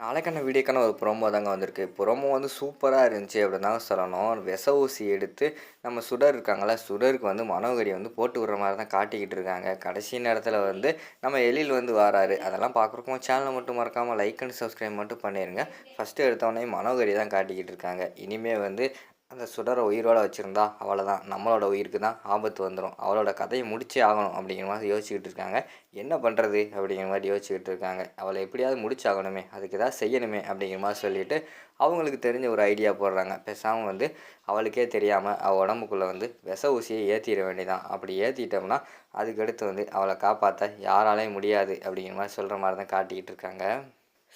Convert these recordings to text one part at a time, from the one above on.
நாளைக்கான வீடியோக்கான ஒரு ப்ரோமோ தாங்க வந்திருக்கு. ப்ரோமோ வந்து சூப்பராக இருந்துச்சு அப்படின்னு தாங்க சொல்லணும். விச ஊசி எடுத்து நம்ம சுடர் இருக்காங்கள சுடருக்கு வந்து மனோகரி வந்து போட்டு விடுற மாதிரி தான் காட்டிக்கிட்டு இருக்காங்க. கடைசி நேரத்தில் வந்து நம்ம எழில் வந்து வராரு. அதெல்லாம் பார்க்குறக்கும் சேனலை மட்டும் மறக்காமல் லைக் அண்ட் சப்ஸ்கிரைப் மட்டும் பண்ணிடுங்க ஃபஸ்ட்டு எடுத்தோடனே மனோகரி தான் காட்டிக்கிட்டு இருக்காங்க. இனிமேல் வந்து அந்த சுடரை உயிரோட வச்சுருந்தா அவ்வளோதான் நம்மளோட உயிருக்கு தான் ஆபத்து வந்துடும் அவளோட கதையை முடிச்சே ஆகணும் அப்படிங்கிற மாதிரி யோசிச்சுக்கிட்டு இருக்காங்க. என்ன பண்ணுறது அப்படிங்கிற மாதிரி யோசிச்சுக்கிட்டு இருக்காங்க. அவளை எப்படியாவது முடிச்சாகணுமே அதுக்கு ஏதாவது செய்யணுமே அப்படிங்கிற மாதிரி சொல்லிட்டு அவங்களுக்கு தெரிஞ்ச ஒரு ஐடியா போடுறாங்க. பேசாமல் வந்து அவளுக்கே தெரியாமல் அவள் உடம்புக்குள்ளே வந்து விச ஊசியை ஏற்றிட வேண்டியதான் அப்படி ஏற்றிட்டோம்னா அதுக்கடுத்து வந்து அவளை காப்பாற்ற யாராலையும் முடியாது அப்படிங்கிற மாதிரி சொல்கிற மாதிரி தான் காட்டிக்கிட்டு இருக்காங்க.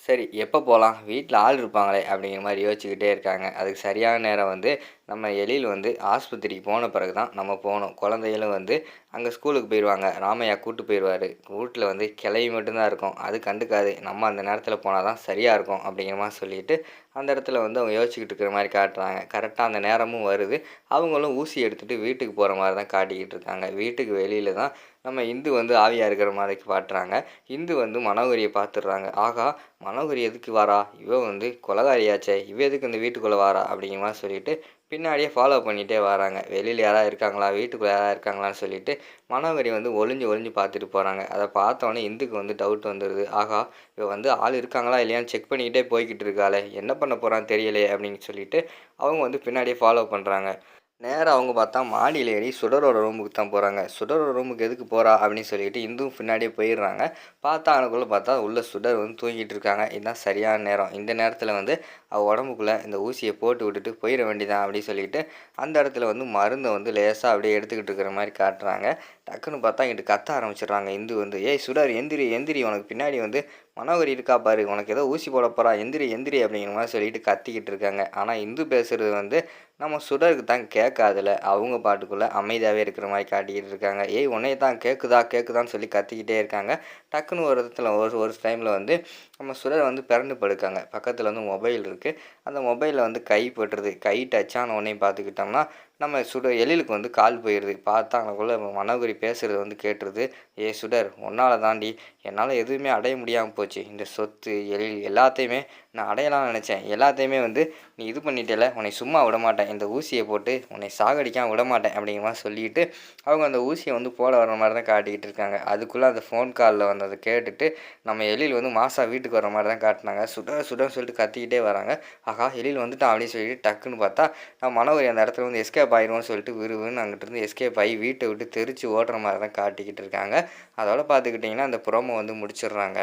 சரி எப்போ போகலாம்? வீட்டில் ஆள் இருப்பாங்களே அப்படிங்கிற மாதிரி யோசிச்சுக்கிட்டே இருக்காங்க. அதுக்கு சரியான நேரம் வந்து நம்ம எழில் வந்து ஆஸ்பத்திரிக்கு போன பிறகு தான் நம்ம போகணும். குழந்தைகளும் வந்து அங்கே ஸ்கூலுக்கு போயிடுவாங்க. ராமையா கூட்டு போயிடுவார். வீட்டில் வந்து கிளவி மட்டும்தான் இருக்கும். அது கண்டுக்காது. நம்ம அந்த நேரத்தில் போனால் தான் சரியாக இருக்கும் அப்படிங்கிற மாதிரி சொல்லிட்டு அந்த இடத்துல வந்து அவங்க யோசிச்சுக்கிட்டு இருக்கிற மாதிரி காட்டுறாங்க. கரெக்டாக அந்த நேரமும் வருது. அவங்களும் ஊசி எடுத்துகிட்டு வீட்டுக்கு போகிற மாதிரி தான் காட்டிக்கிட்டு இருக்காங்க. வீட்டுக்கு வெளியில் தான் நம்ம இந்து வந்து ஆவியாக இருக்கிற மாதிரி காட்டுறாங்க இந்து வந்து மனோகரியை பார்த்துடுறாங்க ஆகா மனோகரி எதுக்கு வாரா? இவ வந்து கொலகாரியாச்சே. இவ எதுக்கு இந்த வீட்டுக்குள்ளே வாரா? அப்படிங்கிற மாதிரி சொல்லிட்டு பின்னாடியே ஃபாலோ பண்ணிகிட்டே வராங்க. வெளியில் யாராவது இருக்காங்களா? வீட்டுக்குள்ளே யாராவது இருக்காங்களான்னு சொல்லிட்டு மனோகரி வந்து ஒளிஞ்சு ஒளிஞ்சு பார்த்துட்டு போகிறாங்க அதை பார்த்தோன்னே இந்துக்கு வந்து டவுட் வந்துடுது ஆகா இவ வந்து ஆள் இருக்காங்களா இல்லையான்னு செக் பண்ணிக்கிட்டே போய்கிட்டு இருக்காளே. என்ன பண்ண போகிறான்னு தெரியலையே அப்படின்னு சொல்லிட்டு அவங்க வந்து பின்னாடியே ஃபாலோ பண்ணுறாங்க நேராக அவங்க பார்த்தா மாடியில் ஏறி சுடரோட ரூமுக்கு தான் போகிறாங்க சுடரோட ரூமுக்கு எதுக்கு போகிறா அப்படின்னு சொல்லிட்டு இந்துவும் பின்னாடியே போயிடுறாங்க. பார்த்தா அவனுக்குள்ளே பார்த்தா உள்ள சுடர் வந்து தூங்கிட்டு இருக்காங்க. இதுதான் சரியான நேரம். இந்த நேரத்தில் வந்து அவள் உடம்புக்குள்ளே இந்த ஊசியை போட்டு விட்டுட்டு போயிட வேண்டியதான் அப்படின்னு சொல்லிட்டு அந்த இடத்துல வந்து மருந்தை வந்து லேசாக அப்படியே எடுத்துக்கிட்டு இருக்கிற மாதிரி காட்டுறாங்க. டக்குன்னு பார்த்தா இங்கிட்டு கத்த ஆரம்பிச்சிடுறாங்க. இந்து வந்து ஏய் சுடர் எந்திரி எந்திரி உனக்கு பின்னாடி வந்து மனோகர் இருக்கா பாரு உனக்கு ஏதோ ஊசி போட போகிறா எந்திரி எந்திரி அப்படிங்கிற மாதிரி சொல்லிட்டு கத்திக்கிட்டு இருக்காங்க. ஆனால் இந்து பேசுகிறது வந்து நம்ம சுடருக்கு தான் கேட்காதுல அவங்க பாட்டுக்குள்ளே அமைதியாகவே இருக்கிற மாதிரி காட்டிக்கிட்டு இருக்காங்க. ஏய் உன்னைய தான் கேட்குதா கேட்குதான்னு சொல்லி கத்திக்கிட்டே இருக்காங்க. டக்குன்னு ஒரு இடத்துல ஒரு ஒரு டைமில் வந்து நம்ம சுடர் வந்து பிறண்டு படுக்காங்க. பக்கத்தில் வந்து மொபைல் இருக்குது அந்த மொபைலில் வந்து கை பட்டுருது. கை டச் ஆன உடனே பார்த்துக்கிட்டோம்னா நம்ம சுடர் எழிலுக்கு வந்து கால் போயிடுது பார்த்தா மனோகரி பேசுகிறது வந்து கேட்டுருது. ஏ சுடர் உன்னால் தாண்டி என்னால் எதுவுமே அடைய முடியாமல் போச்சு. இந்த சொத்து எழில் எல்லாத்தையுமே நான் அடையலாம்னு நினச்சேன். எல்லாத்தையுமே வந்து நீ இது பண்ணிட்டேல உன்னை சும்மா விட மாட்டேன். இந்த ஊசியை போட்டு உன்னை சாகடிக்காமல் விட மாட்டேன். அப்படிங்கிற மாதிரி சொல்லிட்டு அவங்க அந்த ஊசியை வந்து போட வர மாதிரி தான் காட்டிக்கிட்டு இருக்காங்க. அதுக்குள்ளே அந்த ஃபோன் காலில் வந்ததை கேட்டுட்டு நம்ம எழில் வந்து மாசா வீட்டுக்கு வர மாதிரி தான் காட்டினாங்க. சுட சுடன்னு சொல்லிட்டு கத்திக்கிட்டே வராங்க. ஆகா எழில் வந்துட்டான் அப்படின்னு சொல்லிட்டு டக்குன்னு பார்த்தா நான் மனோகரி அந்த இடத்துல வந்து எஸ்கேப் ஆயிடுவோம்னு சொல்லிட்டு விறுவிறுன்னு அங்கிட்டு இருந்து எஸ்கேப் ஆகி வீட்டை விட்டு தெரிச்சு ஓடுற மாதிரி தான் காட்டிக்கிட்டு இருக்காங்க. அதோட பார்த்துக்கிட்டிங்கன்னா அந்த ப்ரோமோ வந்து முடிச்சிடுறாங்க.